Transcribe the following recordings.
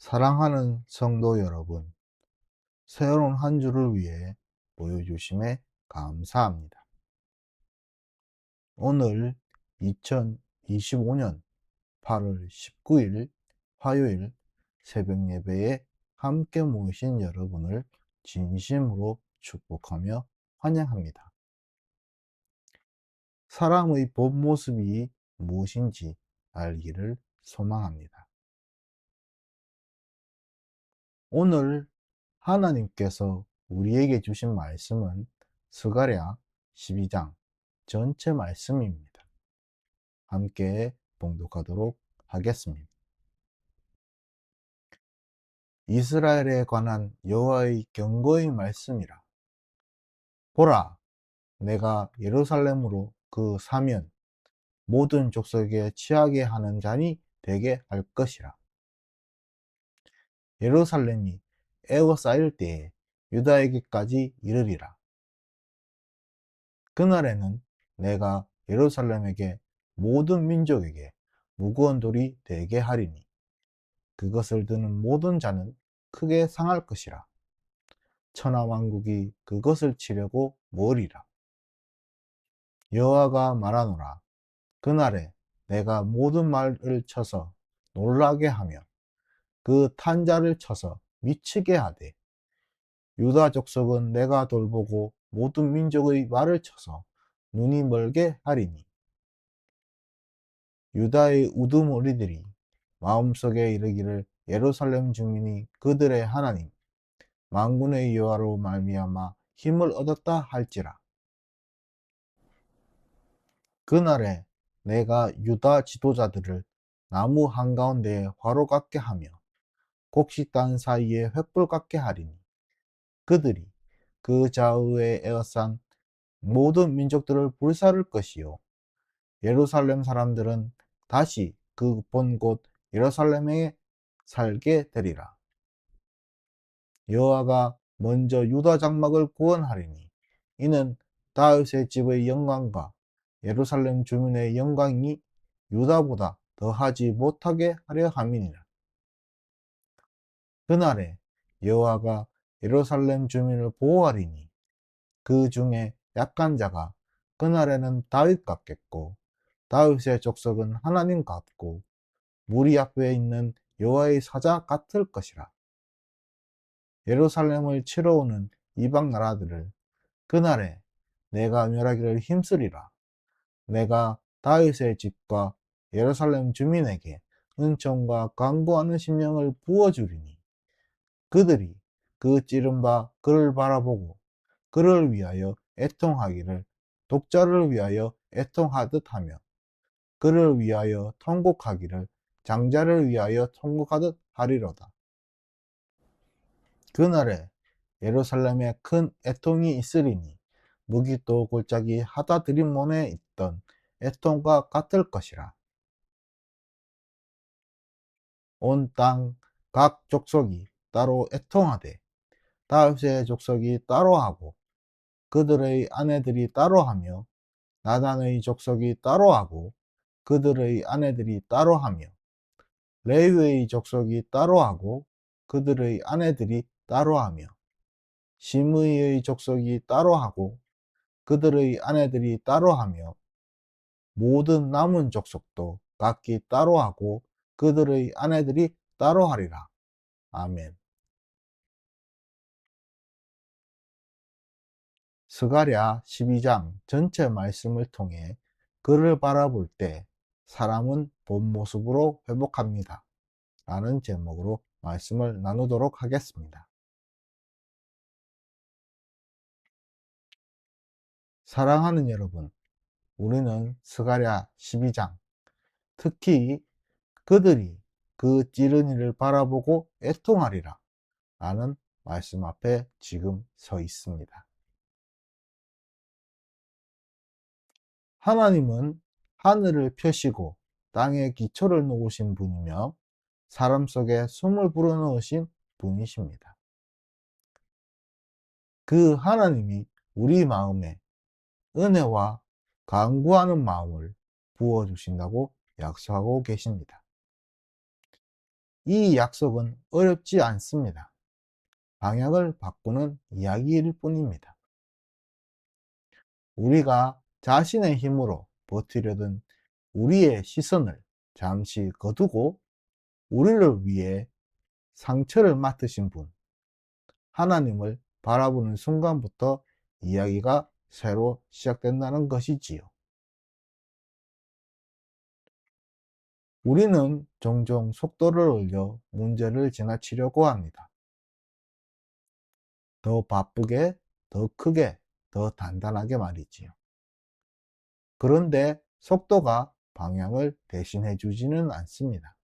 사랑하는 성도 여러분, 새로운 한 주를 위해 모여주심에 감사합니다. 오늘 2025년 8월 19일 화요일 새벽 예배에 함께 모이신 여러분을 진심으로 축복하며 환영합니다. 사람의 본 모습이 무엇인지 알기를 소망합니다. 오늘 하나님께서 우리에게 주신 말씀은 스가랴 12장 전체 말씀입니다. 함께 봉독하도록 하겠습니다. 이스라엘에 관한 여호와의 경고의 말씀이라. 보라, 내가 예루살렘으로 그 사면 모든 족속에 취하게 하는 잔이 되게 할 것이라. 예루살렘이 에워싸일 때에 유다에게까지 이르리라. 그날에는 내가 예루살렘에게 모든 민족에게 무거운 돌이 되게 하리니 그것을 드는 모든 자는 크게 상할 것이라. 천하 왕국이 그것을 치려고 모으리라. 여호와가 말하노라. 그날에 내가 모든 말을 쳐서 놀라게 하며 그 탄자를 쳐서 미치게 하되 유다 족속은 내가 돌보고 모든 민족의 말을 쳐서 눈이 멀게 하리니. 유다의 우두머리들이 마음속에 이르기를 예루살렘 주민이 그들의 하나님 만군의 여호와로 말미암아 힘을 얻었다 할지라. 그날에 내가 유다 지도자들을 나무 한가운데에 화로 같게 하며 곡식 단 사이에 횃불 같게 하리니 그들이 그 좌우에 에어싼 모든 민족들을 불사를 것이요 예루살렘 사람들은 다시 그 본 곳 예루살렘에 살게 되리라. 여호와가 먼저 유다 장막을 구원하리니 이는 다윗의 집의 영광과 예루살렘 주민의 영광이 유다보다 더하지 못하게 하려 함이니라. 그날에 여호와가 예루살렘 주민을 보호하리니 그 중에 약한 자가 그날에는 다윗 같겠고 다윗의 족속은 하나님 같고 무리 앞에 있는 여호와의 사자 같을 것이라. 예루살렘을 치러 오는 이방 나라들을 그날에 내가 멸하기를 힘쓰리라. 내가 다윗의 집과 예루살렘 주민에게 은총과 강구하는 심령을 부어주리니 그들이 그 찌른 바 그를 바라보고 그를 위하여 애통하기를 독자를 위하여 애통하듯 하며 그를 위하여 통곡하기를 장자를 위하여 통곡하듯 하리로다. 그날에 예루살렘에 큰 애통이 있으리니 무기또 골짜기 하다 들이몬에 있던 애통과 같을 것이라. 온 땅 각 족속이 따로 애통하되 다윗의 족속이 따로 하고 그들의 아내들이 따로 하며 나단의 족속이 따로 하고 그들의 아내들이 따로 하며 레위의 족속이 따로 하고 그들의 아내들이 따로 하며 시므이의 족속이 따로 하고 그들의 아내들이 따로 하며 모든 남은 족속도 각기 따로 하고 그들의 아내들이 따로 하리라. 아멘. 스가랴 12장 전체 말씀을 통해 그를 바라볼 때 사람은 본 모습으로 회복합니다. 라는 제목으로 말씀을 나누도록 하겠습니다. 사랑하는 여러분, 우리는 스가랴 12장, 특히 그들이 그 찌른 이를 바라보고 애통하리라 라는 말씀 앞에 지금 서 있습니다. 하나님은 하늘을 펴시고 땅에 기초를 놓으신 분이며 사람 속에 숨을 불어넣으신 분이십니다. 그 하나님이 우리 마음에 은혜와 강구하는 마음을 부어주신다고 약속하고 계십니다. 이 약속은 어렵지 않습니다. 방향을 바꾸는 이야기일 뿐입니다. 우리가 자신의 힘으로 버티려던 우리의 시선을 잠시 거두고 우리를 위해 상처를 맡으신 분, 하나님을 바라보는 순간부터 이야기가 새로 시작된다는 것이지요. 우리는 종종 속도를 올려 문제를 지나치려고 합니다. 더 바쁘게, 더 크게, 더 단단하게 말이지요. 그런데 속도가 방향을 대신해 주지는 않습니다.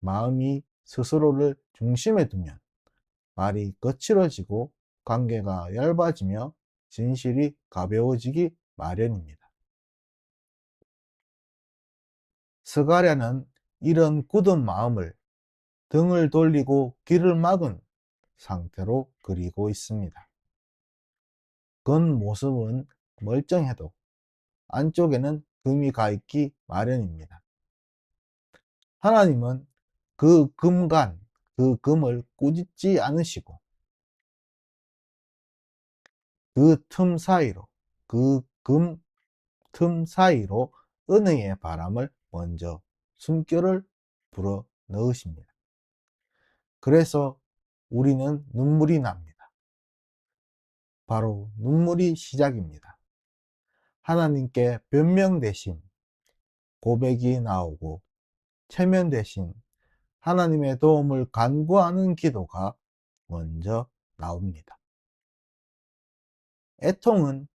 마음이 스스로를 중심에 두면 말이 거칠어지고 관계가 얇아지며 진실이 가벼워지기 마련입니다. 스가랴는 이런 굳은 마음을 등을 돌리고 길을 막은 상태로 그리고 있습니다. 겉모습은 멀쩡해도 안쪽에는 금이 가 있기 마련입니다. 하나님은 그 금간, 그 금을 꾸짖지 않으시고 그 틈 사이로, 그 금 틈 사이로 은혜의 바람을 먼저 숨결을 불어 넣으십니다. 그래서 우리는 눈물이 납니다. 바로 눈물이 시작입니다. 하나님께 변명 대신 고백이 나오고 체면 대신 하나님의 도움을 간구하는 기도가 먼저 나옵니다. 애통은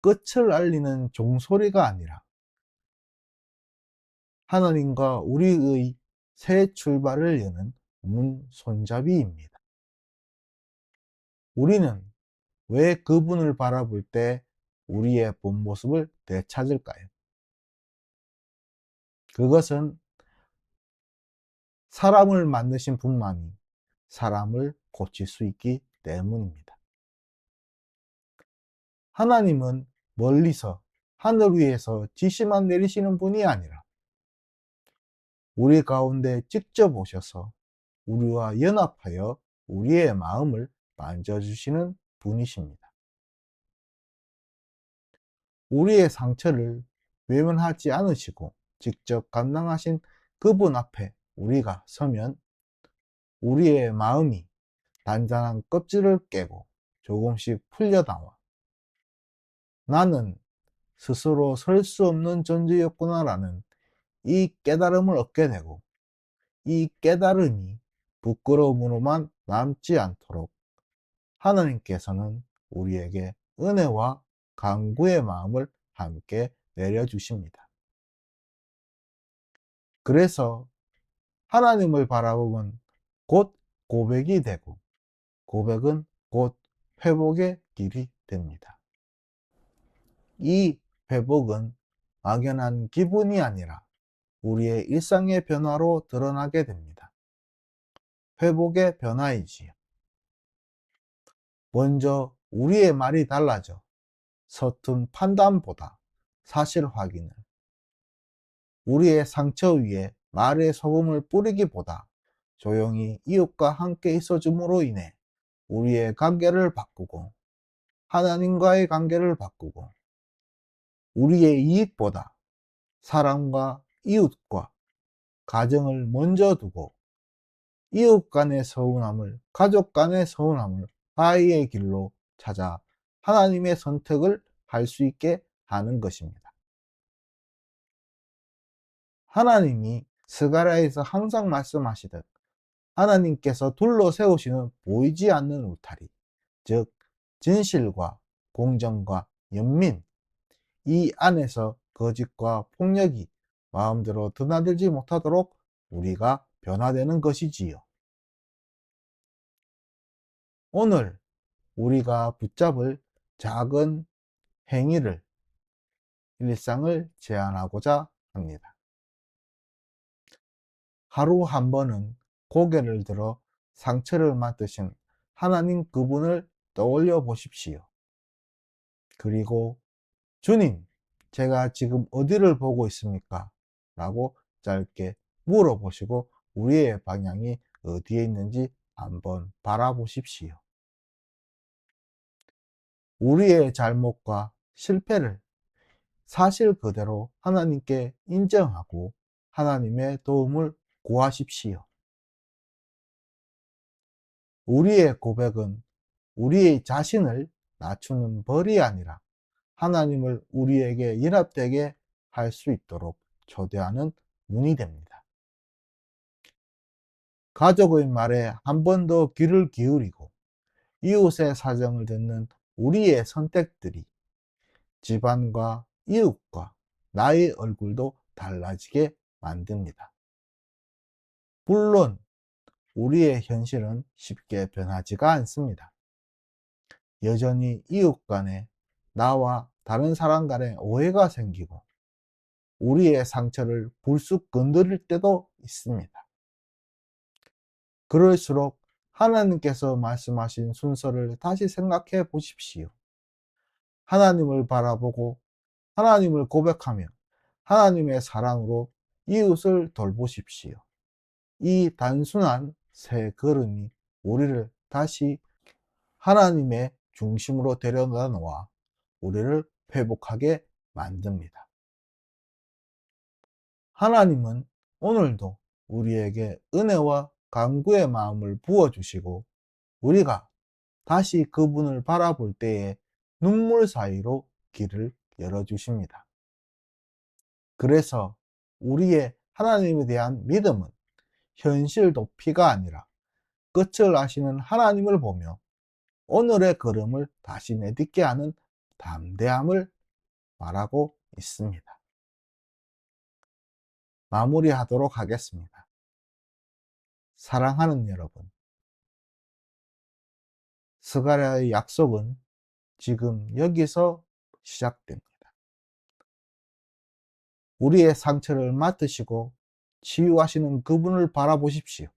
끝을 알리는 종소리가 아니라 하나님과 우리의 새 출발을 여는 문 손잡이입니다. 우리는 왜 그분을 바라볼 때 우리의 본 모습을 되찾을까요? 그것은 사람을 만드신 분만이 사람을 고칠 수 있기 때문입니다. 하나님은 멀리서 하늘 위에서 지시만 내리시는 분이 아니라 우리 가운데 직접 오셔서 우리와 연합하여 우리의 마음을 만져주시는 분이십니다. 우리의 상처를 외면하지 않으시고 직접 감당하신 그분 앞에 우리가 서면 우리의 마음이 단단한 껍질을 깨고 조금씩 풀려 나와 나는 스스로 설 수 없는 존재였구나라는 이 깨달음을 얻게 되고 이 깨달음이 부끄러움으로만 남지 않도록 하나님께서는 우리에게 은혜와 강구의 마음을 함께 내려주십니다. 그래서 하나님을 바라보면 곧 고백이 되고 고백은 곧 회복의 길이 됩니다. 이 회복은 막연한 기분이 아니라 우리의 일상의 변화로 드러나게 됩니다. 회복의 변화이지요. 먼저 우리의 말이 달라져 서툰 판단보다 사실 확인을 우리의 상처 위에 말의 소금을 뿌리기보다 조용히 이웃과 함께 있어줌으로 인해 우리의 관계를 바꾸고 하나님과의 관계를 바꾸고 우리의 이익보다 사람과 이웃과 가정을 먼저 두고 이웃 간의 서운함을 가족 간의 서운함을 아이의 길로 찾아 하나님의 선택을 할 수 있게 하는 것입니다. 하나님이 스가랴에서 항상 말씀하시듯 하나님께서 둘러 세우시는 보이지 않는 울타리, 즉 진실과 공정과 연민, 이 안에서 거짓과 폭력이 마음대로 드나들지 못하도록 우리가 변화되는 것이지요. 오늘 우리가 붙잡을 작은 행위를 일상을 제안하고자 합니다. 하루 한 번은 고개를 들어 상처를 맡으신 하나님 그분을 떠올려 보십시오. 그리고 주님, 제가 지금 어디를 보고 있습니까? 라고 짧게 물어보시고 우리의 방향이 어디에 있는지 한번 바라보십시오. 우리의 잘못과 실패를 사실 그대로 하나님께 인정하고 하나님의 도움을 구하십시오. 우리의 고백은 우리의 자신을 낮추는 벌이 아니라 하나님을 우리에게 연합되게 할 수 있도록 초대하는 문이 됩니다. 가족의 말에 한 번 더 귀를 기울이고 이웃의 사정을 듣는 우리의 선택들이 집안과 이웃과 나의 얼굴도 달라지게 만듭니다. 물론 우리의 현실은 쉽게 변하지가 않습니다. 여전히 이웃 간에 나와 다른 사람 간에 오해가 생기고 우리의 상처를 불쑥 건드릴 때도 있습니다. 그럴수록 하나님께서 말씀하신 순서를 다시 생각해 보십시오. 하나님을 바라보고 하나님을 고백하며 하나님의 사랑으로 이웃을 돌보십시오. 이 단순한 세 걸음이 우리를 다시 하나님의 중심으로 데려다 놓아 우리를 회복하게 만듭니다. 하나님은 오늘도 우리에게 은혜와 강구의 마음을 부어주시고 우리가 다시 그분을 바라볼 때에 눈물 사이로 길을 열어주십니다. 그래서 우리의 하나님에 대한 믿음은 현실 높이가 아니라 끝을 아시는 하나님을 보며 오늘의 걸음을 다시 내딛게 하는 담대함을 말하고 있습니다. 마무리하도록 하겠습니다. 사랑하는 여러분, 스가랴의 약속은 지금 여기서 시작됩니다. 우리의 상처를 맡으시고 치유하시는 그분을 바라보십시오.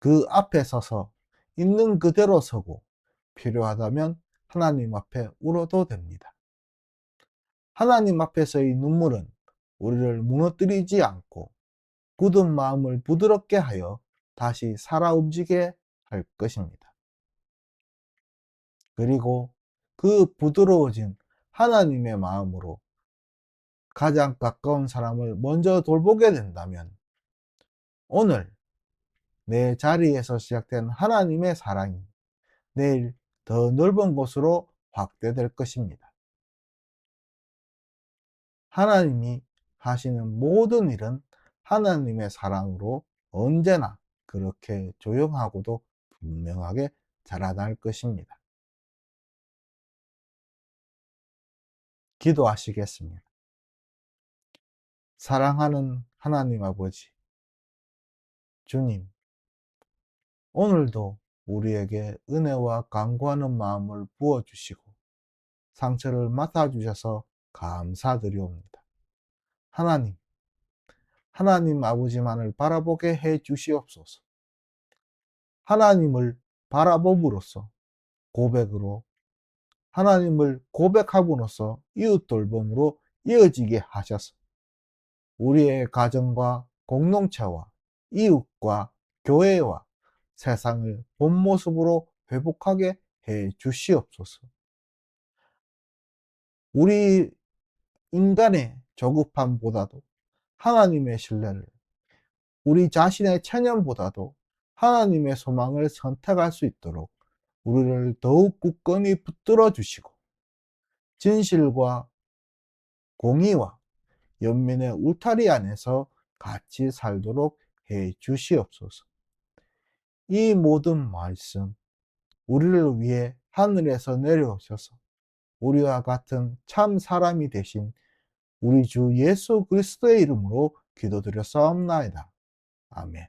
그 앞에 서서 있는 그대로 서고 필요하다면 하나님 앞에 울어도 됩니다. 하나님 앞에서의 눈물은 우리를 무너뜨리지 않고 굳은 마음을 부드럽게 하여 다시 살아 움직게 할 것입니다. 그리고 그 부드러워진 하나님의 마음으로 가장 가까운 사람을 먼저 돌보게 된다면 오늘 내 자리에서 시작된 하나님의 사랑이 내일 더 넓은 곳으로 확대될 것입니다. 하나님이 하시는 모든 일은 하나님의 사랑으로 언제나 그렇게 조용하고도 분명하게 자라날 것입니다. 기도하시겠습니다. 사랑하는 하나님 아버지, 주님, 오늘도 우리에게 은혜와 강구하는 마음을 부어주시고 상처를 맡아주셔서 감사드리옵니다. 하나님, 하나님 아버지만을 바라보게 해 주시옵소서. 하나님을 바라봄으로써 고백으로 하나님을 고백함으로써 이웃 돌봄으로 이어지게 하셔서 우리의 가정과 공동체와 이웃과 교회와 세상을 본 모습으로 회복하게 해 주시옵소서. 우리 인간의 조급함보다도 하나님의 신뢰를, 우리 자신의 체념보다도 하나님의 소망을 선택할 수 있도록 우리를 더욱 굳건히 붙들어 주시고, 진실과 공의와 연민의 울타리 안에서 같이 살도록 해 주시옵소서. 이 모든 말씀, 우리를 위해 하늘에서 내려오셔서 우리와 같은 참 사람이 되신 우리 주 예수 그리스도의 이름으로 기도드려 싸움나이다. 아멘.